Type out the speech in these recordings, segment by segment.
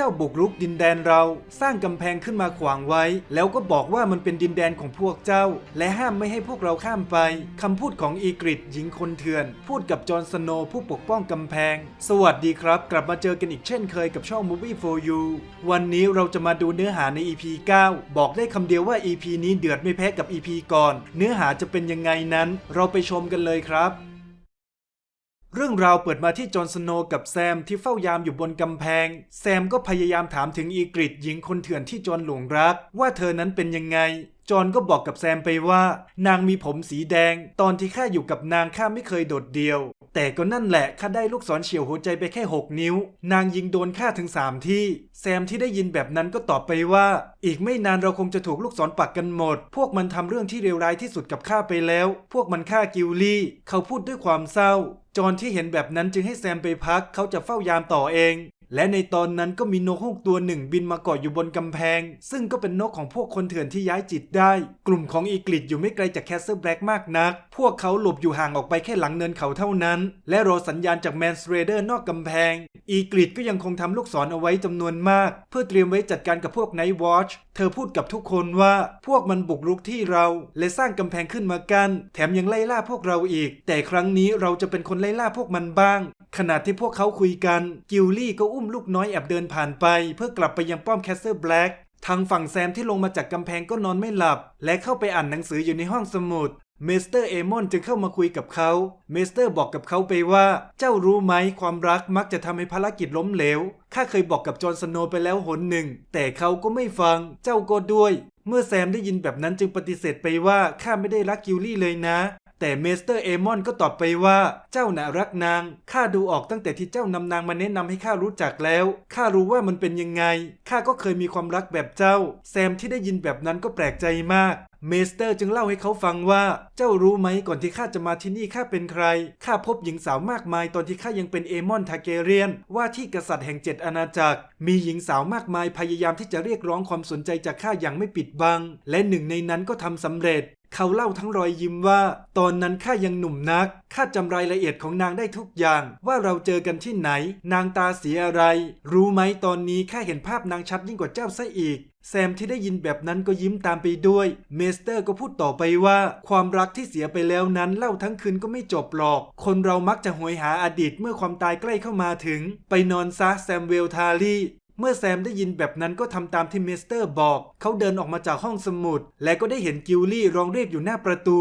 เจ้าบุกรุกดินแดนเรา สร้างกำแพงขึ้นมาขวางไว้ แล้วก็บอกว่ามันเป็นดินแดนของพวกเจ้า และห้ามไม่ให้พวกเราข้ามไปคำพูดของอีกริดหญิงคนเถื่อน พูดกับจอห์นสโนว์ผู้ปกป้องกำแพง สวัสดีครับ กลับมาเจอกันอีกเช่นเคยกับช่อง Movie for You วันนี้เราจะมาดูเนื้อหาใน EP 9 บอกได้คำเดียวว่า EP นี้เดือดไม่แพ้กับ EP ก่อน เนื้อหาจะเป็นยังไงนั้น เราไปชมกันเลยครับ เรื่องราวเปิดมาที่จอห์นสโนว์กับแซมที่เฝ้ายามอยู่บนกำแพง แซมก็พยายามถามถึงอีกริดหญิงคนเถื่อนที่จอห์นหลงรัก ว่าเธอนั้นเป็นยังไง จอนก็บอกกับแซมไปว่า นางมีผมสีแดง ตอนที่ข้าอยู่กับนางข้าไม่เคยโดดเดี่ยว แต่ก็นั่นแหละข้าได้ลูกศรเฉียวหัวใจไปแค่ 6 นิ้ว นางยิงโดนข้าถึง 3 ที่ แซมที่ได้ยินแบบนั้นก็ตอบไปว่า อีกไม่นานเราคงจะถูกลูกศรปักกันหมด พวกมันทำเรื่องที่เลวร้ายที่สุดกับข้าไปแล้ว พวกมันฆ่ากิลลี่ เขาพูดด้วยความเศร้าจอนที่เห็นแบบนั้นจึงให้แซมไปพัก เขาจะเฝ้ายามต่อเอง และในตอนนั้นก็มีนกฮูกตัวหนึ่งบินมาเกาะอยู่บนกำแพง ซึ่งก็เป็นนกของพวกคนเถื่อนที่ย้ายจิตได้ กลุ่มของอีกฤษอยู่ไม่ไกลจากแคสเซิลแบล็กมากนัก พวกเขาหลบอยู่ห่างออกไปแค่หลังเนินเขาเท่านั้น และรอสัญญาณจากแมนสเรเดอร์นอกกำแพง อีกฤษก็ยังคงทำลูกศรเอาไว้จำนวนมาก เพื่อเตรียมไว้จัดการกับพวกไนท์วอช เธอพูดกับทุกคนว่าพวกมันบุกรุกที่เรา และสร้างกำแพงขึ้นมากันแถมยังไล่ล่าพวกเราอีก แต่ครั้งนี้เราจะเป็นคนไล่ล่าพวกมันบ้าง ขณะที่พวกเขาคุยกัน กิลลี่ก็อุ้มลูกน้อยแอบเดินผ่านไป เพื่อกลับไปยังป้อมแคสเซิลแบล็กทางฝั่งแซมที่ลงมาจากกำแพงก็นอนไม่หลับ และเข้าไปอ่านหนังสืออยู่ในห้องสมุด เมสเตอร์เอมอนจึงเข้ามาคุยกับเขา เมสเตอร์บอกกับเขาไปว่า เจ้ารู้ไหมความรักมักจะทำให้ภารกิจล้มเหลว ข้าเคยบอกกับจอห์นสโนไปแล้วหนหนึ่ง แต่เขาก็ไม่ฟัง เจ้าก็ด้วย เมื่อแซมได้ยินแบบนั้นจึงปฏิเสธไปว่าข้าไม่ได้รักกิลลี่เลยนะ แต่เมสเตอร์เอมอนก็ตอบไปว่า เจ้าน่ะรักนาง ข้าดูออกตั้งแต่ที่เจ้านำนางมาแนะนำให้ข้ารู้จักแล้ว ข้ารู้ว่ามันเป็นยังไง ข้าก็เคยมีความรักแบบเจ้า แซมที่ได้ยินแบบนั้นก็แปลกใจมาก เมสเตอร์จึงเล่าให้เขาฟังว่า เจ้ารู้ไหมก่อนที่ข้าจะมาที่นี่ข้าเป็นใคร ข้าพบหญิงสาวมากมายตอนที่ข้ายังเป็นเอมอนทาเกเรียน ว่าที่กษัตริย์แห่งเจ็ดอาณาจักร มีหญิงสาวมากมายพยายามที่จะเรียกร้องความสนใจจากข้าอย่างไม่ปิดบัง และหนึ่งในนั้นก็ทำสำเร็จ เขาเล่าทั้งรอยยิ้มว่า ตอนนั้นข้ายังหนุ่มนักข้าจำรายละเอียดของนางได้ทุกอย่าง ว่าเราเจอกันที่ไหน นางตาสีอะไร รู้ไหมตอนนี้ข้าเห็นภาพนางชัดยิ่งกว่าเจ้าซะอีก แซมที่ได้ยินแบบนั้นก็ยิ้มตามไปด้วย เมสเตอร์ก็พูดต่อไปว่า ความรักที่เสียไปแล้วนั้นเล่าทั้งคืนก็ไม่จบหรอก คนเรามักจะหวยหาอดีตเมื่อความตายใกล้เข้ามาถึง ไปนอนซะแซมเวลทารี เมื่อแซมได้ยินแบบนั้นก็ทำตามที่เมสเตอร์บอก เขาเดินออกมาจากห้องสมุด และก็ได้เห็นกิลลี่ร้องเรียกอยู่หน้าประตู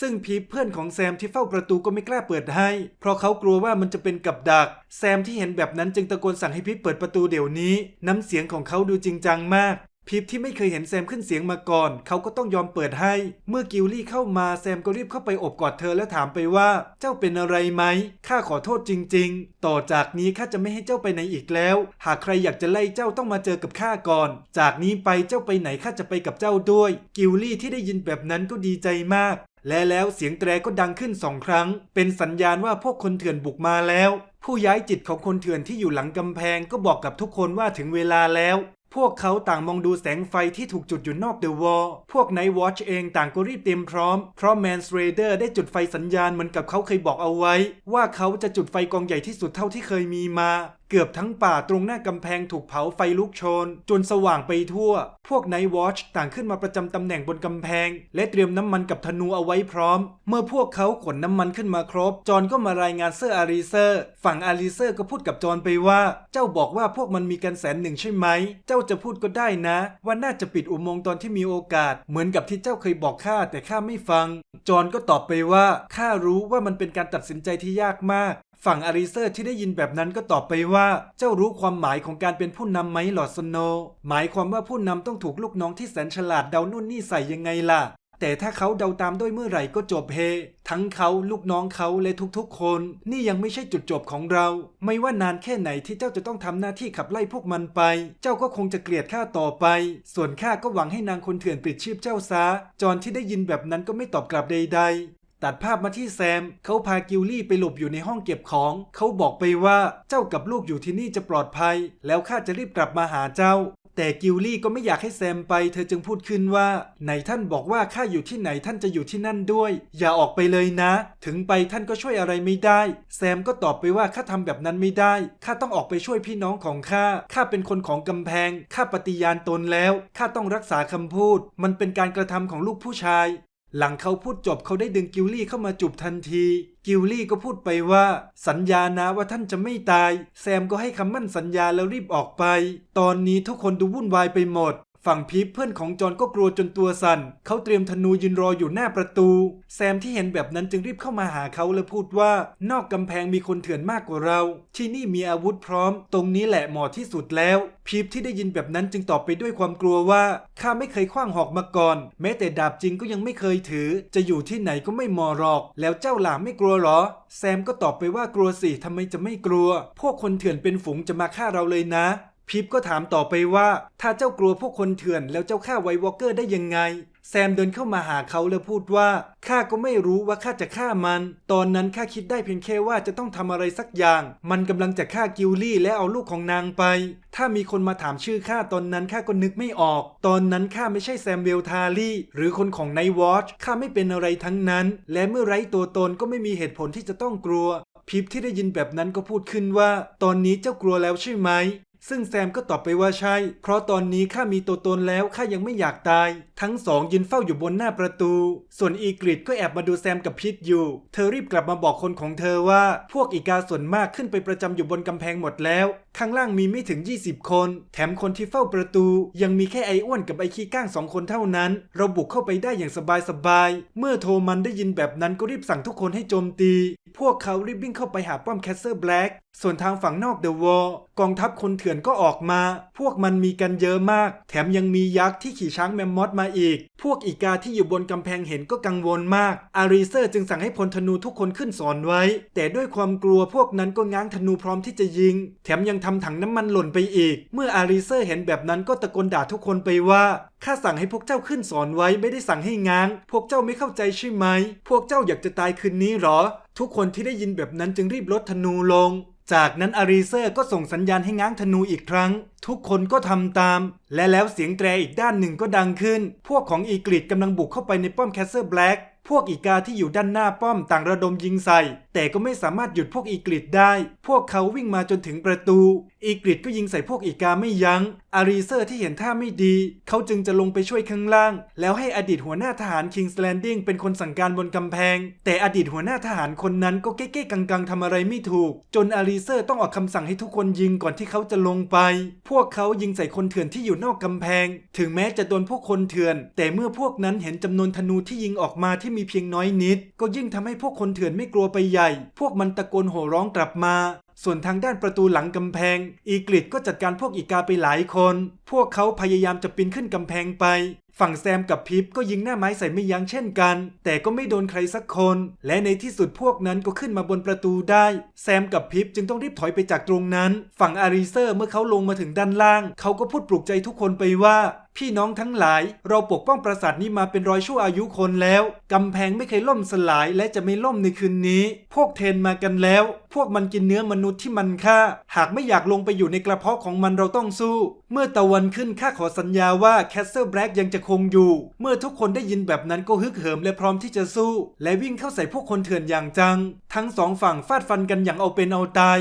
ซึ่งพีเพื่อนของแซมที่เฝ้าประตูก็ไม่กล้าเปิดให้ เพราะเขากลัวว่ามันจะเป็นกับดัก แซมที่เห็นแบบนั้นจึงตะโกนสั่งให้พีเปิดประตูเดี๋ยวนี้ น้ำเสียงของเขาดูจริงจังมาก พีพที่ไม่เคยเห็นแซมขึ้นเสียงมาก่อน เขาก็ต้องยอมเปิดให้ เมื่อกิลลี่เข้ามาแซมก็รีบเข้าไปอบกอดเธอแล้วถามไปว่า เจ้าเป็นอะไรไหมข้าขอโทษจริง ๆ ต่อจากนี้ข้าจะไม่ให้เจ้าไปไหนอีกแล้ว หากใครอยากจะไล่เจ้าต้องมาเจอกับข้าก่อน จากนี้ไปเจ้าไปไหนข้าจะไปกับเจ้าด้วย กิลลี่ที่ได้ยินแบบนั้นก็ดีใจมาก และแล้วเสียงแตรก็ดังขึ้นสองครั้ง เป็นสัญญาณว่าพวกคนเถื่อนบุกมาแล้ว ผู้ย้ายจิตของคนเถื่อนที่อยู่หลังกำแพงก็บอกกับทุกคนว่าถึงเวลาแล้ว พวกเขาต่างมองดูแสงไฟที่ถูกจุดอยู่นอกเดอะวอลพวกไนท์วอชเองต่างก็รีบเตรียมพร้อม เพราะแมนสเรเดอร์ได้จุดไฟสัญญาณเหมือนกับเขาเคยบอกเอาไว้ ว่าเขาจะจุดไฟกองใหญ่ที่สุดเท่าที่เคยมีมา เกือบทั้งป่าตรงหน้ากำแพงถูกเผาไฟลุกโชน จนสว่างไปทั่ว พวกไนท์วอชต่างขึ้นมาประจำตำแหน่งบนกำแพง และเตรียมน้ำมันกับธนูเอาไว้พร้อม เมื่อพวกเขาขนน้ำมันขึ้นมาครบ จอห์นก็มารายงานเซอร์อารีเซอร์ ฝั่งอารีเซอร์ก็พูดกับจอห์นไปว่า เจ้าบอกว่าพวกมันมีกันแสนหนึ่งใช่ไหม เจ้าจะพูดก็ได้นะ ว่าน่าจะปิดอุโมงค์ตอนที่มีโอกาส เหมือนกับที่เจ้าเคยบอกข้าแต่ข้าไม่ฟัง จอห์นก็ตอบไปว่าข้ารู้ว่ามันเป็นการตัดสินใจที่ยากมาก ฝั่งอาริเซอร์ที่ได้ยินแบบนั้นก็ตอบไปว่า เจ้ารู้ความหมายของการเป็นผู้นำไหมหลอดสโน หมายความว่าผู้นำต้องถูกลูกน้องที่แสนฉลาดเดานู่นนี่ใส่ยังไงล่ะ แต่ถ้าเขาเดาตามด้วยเมื่อไหร่ก็จบเฮ ทั้งเขาลูกน้องเขาและทุกๆ คน นี่ยังไม่ใช่จุดจบของเรา ไม่ว่านานแค่ไหนที่เจ้าจะต้องทำหน้าที่ขับไล่พวกมันไป เจ้าก็คงจะเกลียดข้าต่อไป ส่วนข้าก็หวังให้นางคนเถื่อนปิดชีพเจ้าซะจอนที่ได้ยินแบบนั้นก็ไม่ตอบกลับใด ๆ ตัดภาพมาที่แซม เขาพากิลลี่ไปหลบอยู่ในห้องเก็บของ เขาบอกไปว่าเจ้ากับลูกอยู่ที่นี่จะปลอดภัย แล้วข้าจะรีบกลับมาหาเจ้า แต่กิลลี่ก็ไม่อยากให้แซมไป เธอจึงพูดขึ้นว่าไหนท่านบอกว่าข้าอยู่ที่ไหนท่านจะอยู่ที่นั่นด้วย อย่าออกไปเลยนะ ถึงไปท่านก็ช่วยอะไรไม่ได้ แซมก็ตอบไปว่าข้าทำแบบนั้นไม่ได้ข้าต้องออกไปช่วยพี่น้องของข้าข้าเป็นคนของกำแพงข้าปฏิญาณตนแล้วข้าต้องรักษาคำพูด มันเป็นการกระทำของลูกผู้ชาย หลังเขาพูดจบเขาได้ดึงกิลลี่เข้ามาจูบทันที กิลลี่ก็พูดไปว่า สัญญานะว่าท่านจะไม่ตาย แซมก็ให้คำมั่นสัญญาแล้วรีบออกไป ตอนนี้ทุกคนดูวุ่นวายไปหมด ฝั่งพีพเพื่อนของจอนก็กลัวจนตัวสั่นเขาเตรียมธนูยืนรออยู่หน้าประตู แซมที่เห็นแบบนั้นจึงรีบเข้ามาหาเขาและพูดว่า นอกกำแพงมีคนเถื่อนมากกว่าเรา ที่นี่มีอาวุธพร้อม ตรงนี้แหละเหมาะที่สุดแล้ว พีพที่ได้ยินแบบนั้นจึงตอบไปด้วยความกลัวว่าข้าไม่เคยคว้างหอกมาก่อน แม้แต่ดาบจริงก็ยังไม่เคยถือ จะอยู่ที่ไหนก็ไม่มอหรอก แล้วเจ้าหลามไม่กลัวหรอ แซมก็ตอบไปว่ากลัวสิทำไมจะไม่กลัว พวกคนเถื่อนเป็นฝูงจะมาฆ่าเราเลยนะ พีพก็ถามต่อไปว่า ถ้าเจ้ากลัวพวกคนเถื่อนแล้วเจ้าฆ่าไววอลเกอร์ได้ยังไง แซมเดินเข้ามาหาเขาแล้วพูดว่าข้าก็ไม่รู้ว่าข้าจะฆ่ามัน ตอนนั้นข้าคิดได้เพียงแค่ว่าจะต้องทำอะไรสักอย่าง มันกำลังจะฆ่ากิลลี่และเอาลูกของนางไป ถ้ามีคนมาถามชื่อข้าตอนนั้นข้าก็นึกไม่ออก ตอนนั้นข้าไม่ใช่แซมเวลทารีหรือคนของไนวอชข้าไม่เป็นอะไรทั้งนั้น และเมื่อไร้ตัวตนก็ไม่มีเหตุผลที่จะต้องกลัวพิบที่ได้ยินแบบนั้นก็พูดขึ้นว่า ตอนนี้เจ้ากลัวแล้วใช่ไหม ซึ่งแซมก็ตอบไปว่าใช่ เพราะตอนนี้ข้ามีตัวตนแล้วข้ายังไม่อยากตาย ทั้งสองยืนเฝ้าอยู่บนหน้าประตู ส่วนอีกริดก็แอบมาดูแซมกับพิษอยู่ เธอรีบกลับมาบอกคนของเธอว่า พวกอีกาส่วนมากขึ้นไปประจำอยู่บนกำแพงหมดแล้ว ข้างล่างมีไม่ถึง 20 คน แถมคนที่เฝ้าประตู ยังมีแค่ไอ้อ้วนกับไอ้ขี้ก้างสองคนเท่านั้น เราบุกเข้าไปได้อย่างสบายๆเมื่อโทมันได้ยินแบบนั้นก็รีบสั่งทุกคนให้โจมตี พวกเขารีบวิ่งเข้าไปหาป้อมแคสเซอร์แบล็ก ส่วนทางฝั่งนอกเดอะวอลกองทัพคนเถื่อนก็ออกมา พวกมันมีกันเยอะมาก แถมยังมียักษ์ที่ขี่ช้างแมมมอสมาอีก พวกอีกาที่อยู่บนกำแพงเห็นก็กังวลมาก อารีเซอร์จึงสั่งให้พลธนูทุกคนขึ้นสอนไว้ แต่ด้วยความกลัวพวกนั้นก็ง้างธนูพร้อมที่จะยิง แถมยังทำถังน้ำมันหล่นไปอีก เมื่ออารีเซอร์เห็นแบบนั้นก็ตะโกนด่าทุกคนไปว่าข้าสั่งให้พวกเจ้าขึ้นสอนไว้ไม่ได้สั่งให้ง้าง พวกเจ้าไม่เข้าใจใช่ไหม พวกเจ้าอยากจะตายคืนนี้หรอ ทุกคนที่ได้ยินแบบนั้นจึงรีบลดธนูลง จากนั้นอารีเซอร์ก็ส่งสัญญาณให้ง้างธนูอีกครั้ง ทุกคนก็ทำตาม และแล้วเสียงแตรอีกด้านหนึ่งก็ดังขึ้น พวกของอีกริดกำลังบุกเข้าไปในป้อมแคสเซิลแบล็กพวกอีกาที่อยู่ด้านหน้าป้อมต่างระดมยิงใส่ แต่ก็ไม่สามารถหยุดพวกอีกริดได้ พวกเขาวิ่งมาจนถึงประตู อีกริดก็ยิงใส่พวกอีกาไม่ยัง้ง อารีเซอร์ที่เห็นท่าไม่ดี เขาจึงจะลงไปช่วยข้างล่าง แล้วให้อดีตหัวหน้าทหารคิงส์แลนดิ้งเป็นคนสั่งการบนกำแพง แต่อดีตหัวหน้าทหารคนนั้นก็เก้ๆกังๆทำอะไรไม่ถูก จนอารีเซอร์ต้องออกคำสั่งให้ทุกคนยิงก่อนที่เขาจะลงไป พวกเขายิงใส่คนเถื่อนที่อยู่นอกกำแพง ถึงแม้จะโดนพวกคนเถื่อน แต่เมื่อพวกนั้นเห็นจำนวนธนูที่ยิงออกมาที่มีเพียงน้อยนิด ก็ยิ่งทำให้พวกคนเถื่อนไม่กลัวไปใหญ่ พวกมันตะโกนโห่ร้องกลับมา ส่วนทางด้านประตูหลังกำแพง อีกฤษก็จัดการพวกอีกาไปหลายคน พวกเขาพยายามจะปีนขึ้นกำแพงไป ฝั่งแซมกับพิปก็ยิงหน้าไม้ใส่ไม่ยั้งเช่นกัน แต่ก็ไม่โดนใครสักคน และในที่สุดพวกนั้นก็ขึ้นมาบนประตูได้ แซมกับพิปจึงต้องรีบถอยไปจากตรงนั้น ฝั่งอารีเซอร์เมื่อเขาลงมาถึงด้านล่าง เขาก็พูดปลุกใจทุกคนไปว่า พี่น้องทั้งหลาย เราปกป้องปราสาทนี้มาเป็นร้อยชั่วอายุคนแล้ว กำแพงไม่เคยล่มสลายและจะไม่ล่มในคืนนี้ พวกเทนมากันแล้ว พวกมันกินเนื้อมนุษย์ที่มันฆ่า หากไม่อยากลงไปอยู่ในกระเพาะของมันเราต้องสู้ เมื่อตะวันขึ้นข้าขอสัญญาว่าแคสเซิลแบล็กยังจะคงอยู่ เมื่อทุกคนได้ยินแบบนั้นก็ฮึกเหิมและพร้อมที่จะสู้ และวิ่งเข้าใส่พวกคนเถื่อนอย่างจัง ทั้งสองฝั่งฟาดฟันกันอย่างเอาเป็นเอาตาย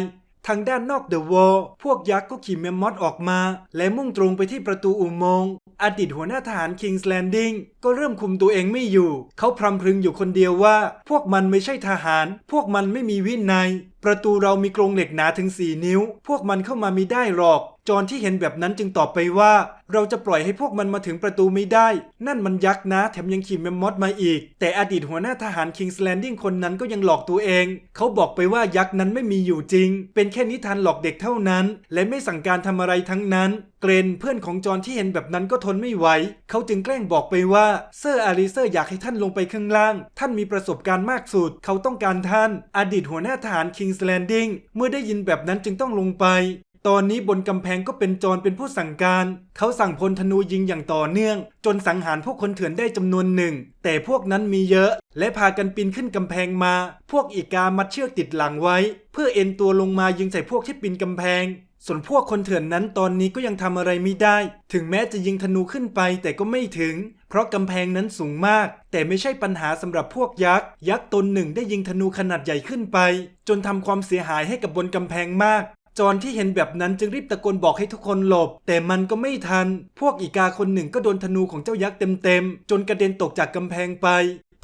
ทางด้านนอกเดอะวอลพวกยักษ์ก็ขี่แมมมอสออกมา และมุ่งตรงไปที่ประตูอุโมงค์อดีตหัวหน้าทหารคิงส์แลนดิงก็เริ่มคุมตัวเองไม่อยู่ เขาพรำพรึงอยู่คนเดียวว่า พวกมันไม่ใช่ทหาร พวกมันไม่มีวินัย ประตูเรามีกรงเหล็กหนาถึง4นิ้ว พวกมันเข้ามาม่ได้หรอก จอนที่เห็นแบบนั้นจึงตอบไปว่า เราจะปล่อยให้พวกมันมาถึงประตูไม่ได้ นั่นมันยักษ์นะ แถมยังขี่แมมมอสมาอีก แต่อดีตหัวหน้าทหารคิงส์แลนดิ้งคนนั้นก็ยังหลอกตัวเอง เขาบอกไปว่ายักษ์นั้นไม่มีอยู่จริง เป็นแค่นิทานหลอกเด็กเท่านั้น และไม่สั่งการทำอะไรทั้งนั้นเกรนเพื่อนของจอนที่เห็นแบบนั้นก็ทนไม่ไหว เขาจึงแกล้งบอกไปว่าเซอร์อาริเซอร์อยากให้ท่านลงไปข้างล่าง ท่านมีประสบการณ์มากสุด เขาต้องการท่าน อดีตหัวหน้าทหารคิงส์แลนดิ้งเมื่อได้ยินแบบนั้นจึงต้องลงไป ตอนนี้บนกำแพงก็เป็นจอเป็นผู้สั่งการ เขาสั่งพลธนูยิงอย่างต่อเนื่อง จนสังหารพวกคนเถื่อนได้จำนวนหนึ่ง แต่พวกนั้นมีเยอะ และพากันปีนขึ้นกำแพงมา พวกอีกามัดเชือกติดหลังไว้ เพื่อเอ็นตัวลงมายิงใส่พวกที่ปีนกำแพง ส่วนพวกคนเถื่อนนั้นตอนนี้ก็ยังทำอะไรไม่ได้ ถึงแม้จะยิงธนูขึ้นไปแต่ก็ไม่ถึง เพราะกำแพงนั้นสูงมาก แต่ไม่ใช่ปัญหาสำหรับพวกยักษ์ ยักษ์ตนหนึ่งได้ยิงธนูขนาดใหญ่ขึ้นไป จนทำความเสียหายให้กับบนกำแพงมาก จอนที่เห็นแบบนั้นจึงรีบตะโกนบอกให้ทุกคนหลบ แต่มันก็ไม่ทัน พวกอีกาคนหนึ่งก็โดนธนูของเจ้ายักษ์เต็มๆ จนกระเด็นตกจากกำแพงไป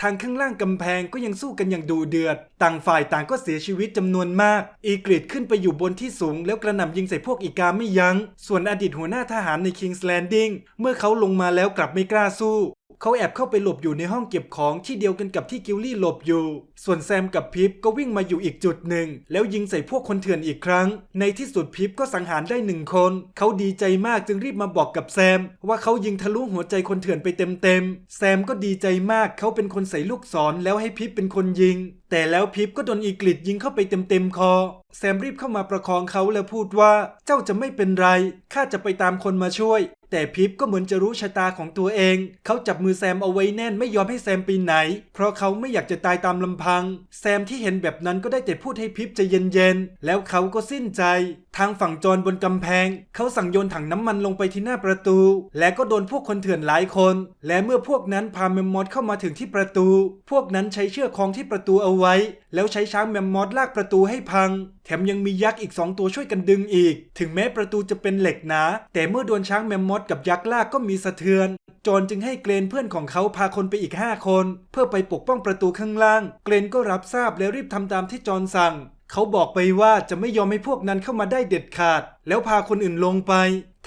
ทางข้างล่างกำแพงก็ยังสู้กันอย่างดูเดือด ต่างฝ่ายต่างก็เสียชีวิตจำนวนมาก อีกริดขึ้นไปอยู่บนที่สูงแล้วกระหน่ำยิงใส่พวกอีกาไม่ยัง้ง ส่วนอดีตหัวหน้าทหารใน King's Landing เมื่อเขาลงมาแล้วกลับไม่กล้าสู้ เขาแอบเข้าไปหลบอยู่ในห้องเก็บของที่เดียวกันกับที่กิลลี่หลบอยู่ ส่วนแซมกับพิปก็วิ่งมาอยู่อีกจุดหนึ่ง แล้วยิงใส่พวกคนเถื่อนอีกครั้ง ในที่สุดพิปก็สังหารได้หนึ่งคน เขาดีใจมากจึงรีบมาบอกกับแซม ว่าเขายิงทะลุหัวใจคนเถื่อนไปเต็มๆ แซมก็ดีใจมากเขาเป็นคนใส่ลูกศรแล้วให้พิปเป็นคนยิง แต่แล้วพิปก็โดนอีกลิดยิงเข้าไปเต็มๆคอแซมรีบเข้ามาประคองเขาแล้วพูดว่าเจ้าจะไม่เป็นไร ข้าจะไปตามคนมาช่วย แต่พิปก็เหมือนจะรู้ชะตาของตัวเอง เขาจับมือแซมเอาไว้แน่นไม่ยอมให้แซมไปไหน เพราะเขาไม่อยากจะตายตามลำพัง แซมที่เห็นแบบนั้นก็ได้แต่พูดให้พิปใจเย็นๆ แล้วเขาก็สิ้นใจ ทางฝั่งจรบนกำแพง เขาสั่งโยนถังน้ำมันลงไปที่หน้าประตู และก็โดนพวกคนเถื่อนหลายคน และเมื่อพวกนั้นพาแมมมอสเข้ามาถึงที่ประตู พวกนั้นใช้เชือกคล้องที่ประตูเอาไว้ แล้วใช้ช้างแมมมอสลากประตูให้พัง แถมยังมียักษ์อีกสองตัวช่วยกันดึงอีก ถึงแม้ประตูจะเป็นเหล็กหนา แต่เมื่อโดนช้างแมมมอสกับยักษ์ลากก็มีสะเทือน จอนจึงให้เกรนเพื่อนของเขาพาคนไปอีก 5 คน เพื่อไปปกป้องประตูข้างล่าง เกรนก็รับทราบแล้วรีบทำตามที่จอนสั่ง เขาบอกไปว่าจะไม่ยอมให้พวกนั้นเข้ามาได้เด็ดขาด แล้วพาคนอื่นลงไป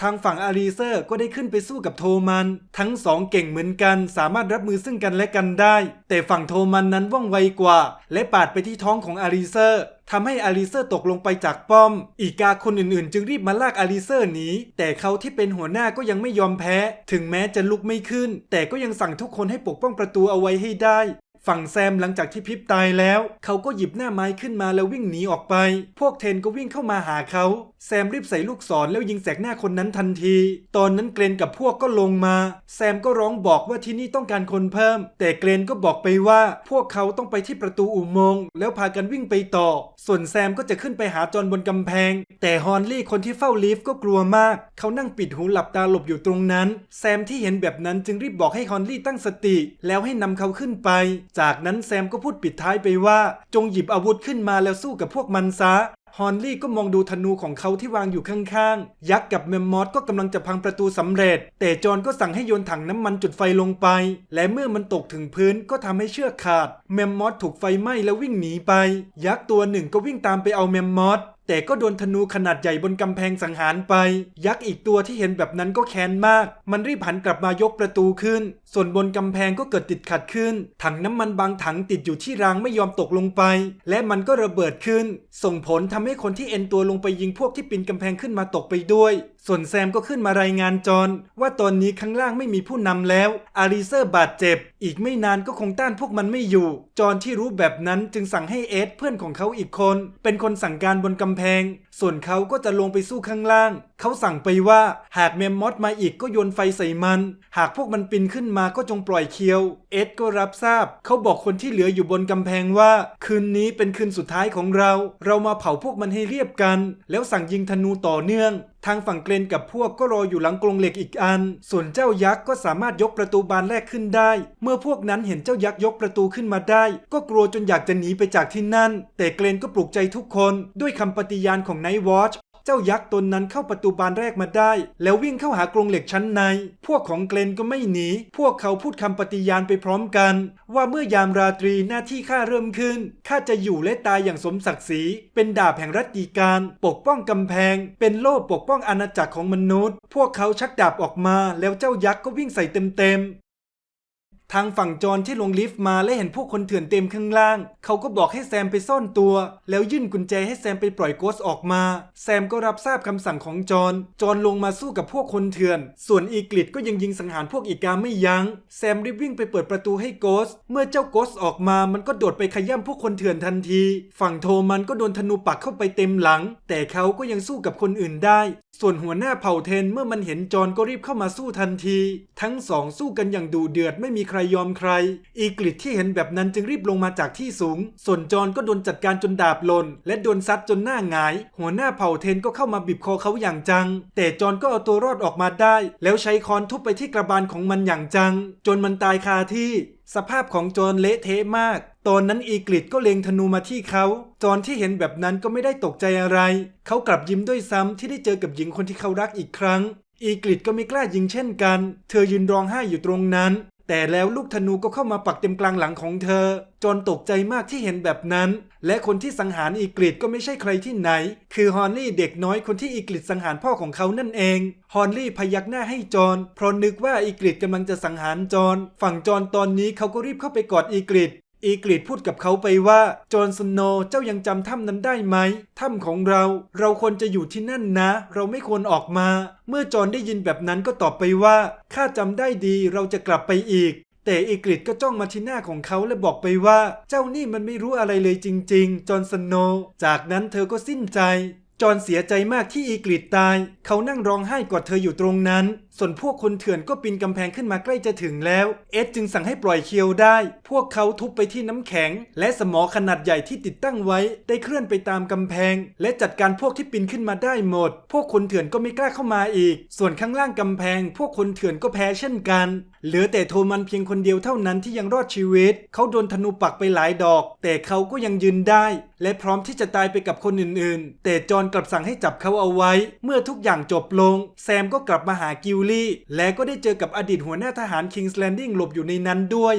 ทางฝั่งอารีเซอร์ก็ได้ขึ้นไปสู้กับโทมัน ทั้งสองเก่งเหมือนกัน สามารถรับมือซึ่งกันและกันได้ แต่ฝั่งโทมันนั้นว่องไวกว่า และปาดไปที่ท้องของอารีเซอร์ทำให้อารีเซอร์ตกลงไปจากป้อม อีกาคนอื่นๆ จึงรีบมาลากอารีเซอร์หนี แต่เขาที่เป็นหัวหน้าก็ยังไม่ยอมแพ้ ถึงแม้จะลุกไม่ขึ้น แต่ก็ยังสั่งทุกคนให้ปกป้องประตูเอาไว้ให้ได้ ฝั่งแซมหลังจากที่พิบตายแล้ว เขาก็หยิบหน้าไม้ขึ้นมาแล้ววิ่งหนีออกไป พวกเทนก็วิ่งเข้ามาหาเขา แซมรีบใส่ลูกศรแล้วยิงแสกหน้าคนนั้นทันที ตอนนั้นเกรนกับพวกก็ลงมา แซมก็ร้องบอกว่าที่นี่ต้องการคนเพิ่ม แต่เกรนก็บอกไปว่า พวกเขาต้องไปที่ประตูอุโมงค์แล้วพากันวิ่งไปต่อ ส่วนแซมก็จะขึ้นไปหาจอนบนกำแพง แต่ฮอนลี่คนที่เฝ้าลิฟก็กลัวมาก เขานั่งปิดหูหลับตาหลบอยู่ตรงนั้น แซมที่เห็นแบบนั้นจึงรีบบอกให้ฮอนลี่ตั้งสติ แล้วให้นำเขาขึ้นไป จากนั้นแซมก็พูดปิดท้ายไปว่า จงหยิบอาวุธขึ้นมาแล้วสู้กับพวกมันซะ ฮอนลี่ก็มองดูธนูของเขาที่วางอยู่ข้างๆ ยักษ์กับเมมมอสก็กำลังจะพังประตูสำเร็จ แต่จอห์นก็สั่งให้โยนถังน้ำมันจุดไฟลงไป และเมื่อมันตกถึงพื้นก็ทำให้เชือกขาด เมมมอสถูกไฟไหม้แล้ววิ่งหนีไป ยักษ์ตัวหนึ่งก็วิ่งตามไปเอาเมมมอส แต่ก็โดนธนูขนาดใหญ่บนกำแพงสังหารไป ยักษ์อีกตัวที่เห็นแบบนั้นก็แค้นมาก มันรีบหันกลับมายกประตูขึ้น ส่วนบนกำแพงก็เกิดติดขัดขึ้น ถังน้ำมันบางถังติดอยู่ที่รางไม่ยอมตกลงไป และมันก็ระเบิดขึ้น ส่งผลทำให้คนที่เอ็นตัวลงไปยิงพวกที่ปีนกำแพงขึ้นมาตกไปด้วยส่วนแซมก็ขึ้นมารายงานจอนว่าตอนนี้ข้างล่างไม่มีผู้นำแล้ว อารีเซอร์บาดเจ็บ อีกไม่นานก็คงต้านพวกมันไม่อยู่ จอนที่รู้แบบนั้นจึงสั่งให้เอสเพื่อนของเขาอีกคน เป็นคนสั่งการบนกำแพง ส่วนเขาก็จะลงไปสู้ข้างล่าง เขาสั่งไปว่าหากเมมมอสมาอีกก็โยนไฟใส่มัน หากพวกมันปีนขึ้นมาก็จงปล่อยเคียว เอ็ดก็รับทราบ เขาบอกคนที่เหลืออยู่บนกำแพงว่า คืนนี้เป็นคืนสุดท้ายของเรา เรามาเผาพวกมันให้เรียบกัน แล้วสั่งยิงธนูต่อเนื่องทางฝั่งเกรนกับพวกก็รออยู่หลังกรงเหล็กอีกอัน ส่วนเจ้ายักษ์ก็สามารถยกประตูบานแรกขึ้นได้ เมื่อพวกนั้นเห็นเจ้ายักษ์ยกประตูขึ้นมาได้ ก็กลัวจนอยากจะหนีไปจากที่นั่น แต่เกรนก็ปลุกใจทุกคนด้วยคำปฏิญาณของไนท์วอชเจ้ายักษ์ตนนั้นเข้าประตูบานแรกมาได้ แล้ววิ่งเข้าหากรงเหล็กชั้นใน พวกของเกรนก็ไม่หนี พวกเขาพูดคำปฏิญาณไปพร้อมกัน ว่าเมื่อยามราตรีหน้าที่ข้าเริ่มขึ้นข้าจะอยู่และตายอย่างสมศักดิ์ศรีเป็นดาบแห่งรัตติการ ปกป้องกำแพง เป็นโล่ปกป้องอาณาจักรของมนุษย์ พวกเขาชักดาบออกมาแล้วเจ้ายักษ์ก็วิ่งใส่เต็ม ทางฝั่งจอนที่ลงลิฟต์มาและเห็นพวกคนเถื่อนเต็มข้างล่าง เขาก็บอกให้แซมไปซ่อนตัว แล้วยื่นกุญแจให้แซมไปปล่อยโกสออกมา แซมก็รับทราบคำสั่งของจอนจอนลงมาสู้กับพวกคนเถื่อน ส่วนอีกลิดก็ยังยิงสังหารพวกอีกาไม่ยัง้ง แซมรีบวิ่งไปเปิดประตูให้โกส เมื่อเจ้าโกสออกมา มันก็โดดไปขย้ำพวกคนเถื่อนทันที ฝั่งโทมันก็โดนธนูปักเข้าไปเต็มหลัง แต่เขาก็ยังสู้กับคนอื่นได้ ส่วนหัวหน้าเผ่าเทนเมื่อมันเห็นจอนก็รีบเข้ามาสู้ทันที ทั้งสองสู้กันอย่างดูเดือดไม่มีใครยอมใคร อีกริดที่เห็นแบบนั้นจึงรีบลงมาจากที่สูง ส่วนจอนก็โดนจัดการจนดาบหล่นและโดนซัดจนหน้าหงาย หัวหน้าเผ่าเทนก็เข้ามาบีบคอเขาอย่างจัง แต่จอนก็เอาตัวรอดออกมาได้ แล้วใช้ค้อนทุบไปที่กระบาลของมันอย่างจัง จนมันตายคาที่ สภาพของจอนเละเทะมากตอนนั้นอีกริดก็เล็งธนูมาที่เขา จอนที่เห็นแบบนั้นก็ไม่ได้ตกใจอะไร เขากลับยิ้มด้วยซ้ำที่ได้เจอกับหญิงคนที่เขารักอีกครั้ง อีกริดก็ไม่กล้ายิงเช่นกัน เธอยืนร้องไห้อยู่ตรงนั้น แต่แล้วลูกธนูก็เข้ามาปักเต็มกลางหลังของเธอจนตกใจมากที่เห็นแบบนั้น และคนที่สังหารอีกริดก็ไม่ใช่ใครที่ไหน คือฮอนลี่เด็กน้อยคนที่อีกริดสังหารพ่อของเขานั่นเอง ฮอนลี่พยักหน้าให้จอนเพราะนึกว่าอีกริดกำลังจะสังหารจอนฝั่งจอนตอนนี้เขาก็รีบเข้าไปกอดอีกริด อีกริดพูดกับเขาไปว่าจอห์นสโนเจ้ายังจำถ้ำนั้นได้ไหมถ้ำของเรา เราควรจะอยู่ที่นั่นนะ เราไม่ควรออกมา เมื่อจอห์นได้ยินแบบนั้นก็ตอบไปว่าข้าจำได้ดีเราจะกลับไปอีก แต่อีกริดก็จ้องมาที่หน้าของเขาและบอกไปว่า เจ้านี่มันไม่รู้อะไรเลยจริง ๆ จอห์นสโนจากนั้นเธอก็สิ้นใจจอห์นเสียใจมากที่อีกริดตาย เขานั่งร้องไห้กอดเธออยู่ตรงนั้น ส่วนพวกคนเถื่อนก็ปีนกำแพงขึ้นมาใกล้จะถึงแล้ว เอ็ดจึงสั่งให้ปล่อยเคียวได้ พวกเขาทุบไปที่น้ำแข็ง และสมอขนาดใหญ่ที่ติดตั้งไว้ ได้เคลื่อนไปตามกำแพง และจัดการพวกที่ปีนขึ้นมาได้หมด พวกคนเถื่อนก็ไม่กล้าเข้ามาอีก ส่วนข้างล่างกำแพง พวกคนเถื่อนก็แพ้เช่นกัน เหลือแต่โทมันเพียงคนเดียวเท่านั้นที่ยังรอดชีวิต เขาโดนธนูปักไปหลายดอก แต่เขาก็ยังยืนได้ และพร้อมที่จะตายไปกับคนอื่นๆ แต่จอห์นกลับสั่งให้จับเขาเอาไว้ เมื่อทุกอย่างจบลง แซมก็กลับมาหากิลลี่ และก็ได้เจอกับอดีตหัวหน้าทหารคิงส์แลนดิ้งหลบอยู่ในนั้นด้วย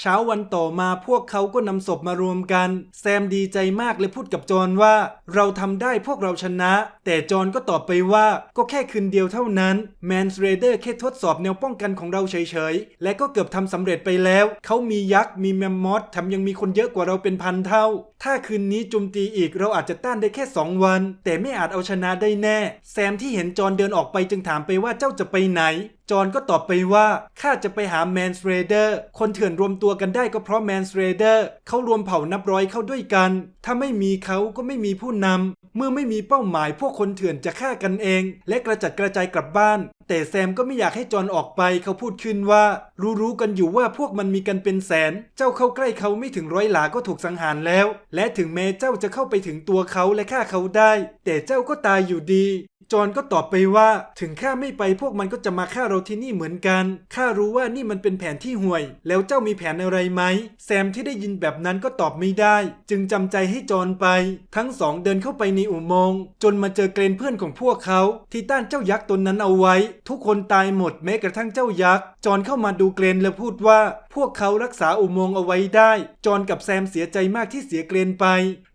เช้าวันต่อมาพวกเขาก็นำศพมารวมกัน แซมดีใจมากเลยพูดกับจอห์นว่า เราทำได้พวกเราชนะ แต่จอห์นก็ตอบไปว่าก็แค่คืนเดียวเท่านั้นแมนสเรเดอร์แค่ทดสอบแนวป้องกันของเราเฉยๆ และก็เกือบทำสำเร็จไปแล้ว เขามียักษ์มีแมมมอสแถมยังมีคนเยอะกว่าเราเป็นพันเท่า ถ้าคืนนี้โจมตีอีกเราอาจจะต้านได้แค่ 2 วัน แต่ไม่อาจเอาชนะได้แน่ แซมที่เห็นจอห์นเดินออกไปจึงถามไปว่าเจ้าจะไปไหน จอห์นก็ตอบไปว่าข้าจะไปหาแมนสเรเดอร์ คนเถื่อนรวมตัวกันได้ก็เพราะแมนสเรเดอร์เขารวมเผ่านับร้อยเข้าด้วยกัน ถ้าไม่มีเขาก็ไม่มีผู้นำ เมื่อไม่มีเป้าหมายพวกคนเถื่อนจะฆ่ากันเอง และกระจัดกระจายกลับบ้าน แต่แซมก็ไม่อยากให้จอห์นออกไปเขาพูดขึ้นว่า รู้ๆกันอยู่ว่าพวกมันมีกันเป็นแสน เจ้าเข้าใกล้เขาไม่ถึงร้อยหลาก็ถูกสังหารแล้ว และถึงแม้เจ้าจะเข้าไปถึงตัวเขาและฆ่าเขาได้ แต่เจ้าก็ตายอยู่ดี จอนก็ตอบไปว่าถึงข้าไม่ไปพวกมันก็จะมาฆ่าเราที่นี่เหมือนกันข้ารู้ว่านี่มันเป็นแผนที่ห่วย แล้วเจ้ามีแผนอะไรไหมแซมที่ได้ยินแบบนั้นก็ตอบไม่ได้ จึงจำใจให้จอนไป ทั้งสองเดินเข้าไปในอุโมงค์จนมาเจอเกรนเพื่อนของพวกเขา ที่ต้านเจ้ายักษ์ตนนั้นเอาไว้ ทุกคนตายหมดแม้กระทั่งเจ้ายักษ์จอนเข้ามาดูเกรนแล้วพูดว่า พวกเขารักษาอุโมงค์เอาไว้ได้ จอนกับแซมเสียใจมากที่เสียเกรนไป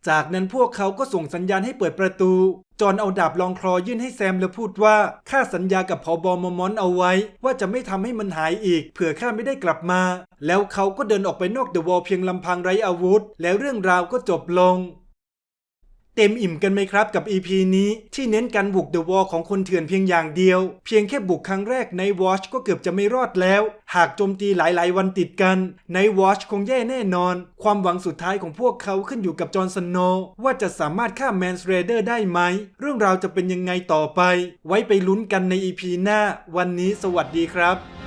จากนั้นพวกเขาก็ส่งสัญญาณให้เปิดประตูจอห์นเอาดาบลองคลอยื่นให้แซมแล้วพูดว่าข้าสัญญากับพอบอมอมอนเอาไว้ ว่าจะไม่ทำให้มันหายอีก เผื่อข้าไม่ได้กลับมา แล้วเขาก็เดินออกไปนอกเดอะวอลเพียงลำพังไร้อาวุธ แล้วเรื่องราวก็จบลง เต็มอิ่มกันไหมครับกับ EP นี้ที่เน้นการบุกเดอะวอลของคนเถื่อนเพียงอย่างเดียว เพียงแค่บุกครั้งแรกในวอชก็เกือบจะไม่รอดแล้ว หากโจมตีหลายๆ วันติดกัน ในวอชคงแย่แน่นอน ความหวังสุดท้ายของพวกเขาขึ้นอยู่กับจอห์นสโนว์ว่าจะสามารถฆ่าแมนสเรเดอร์ได้ไหม เรื่องราวจะเป็นยังไงต่อไป ไว้ไปลุ้นกันใน EP หน้า วันนี้สวัสดีครับ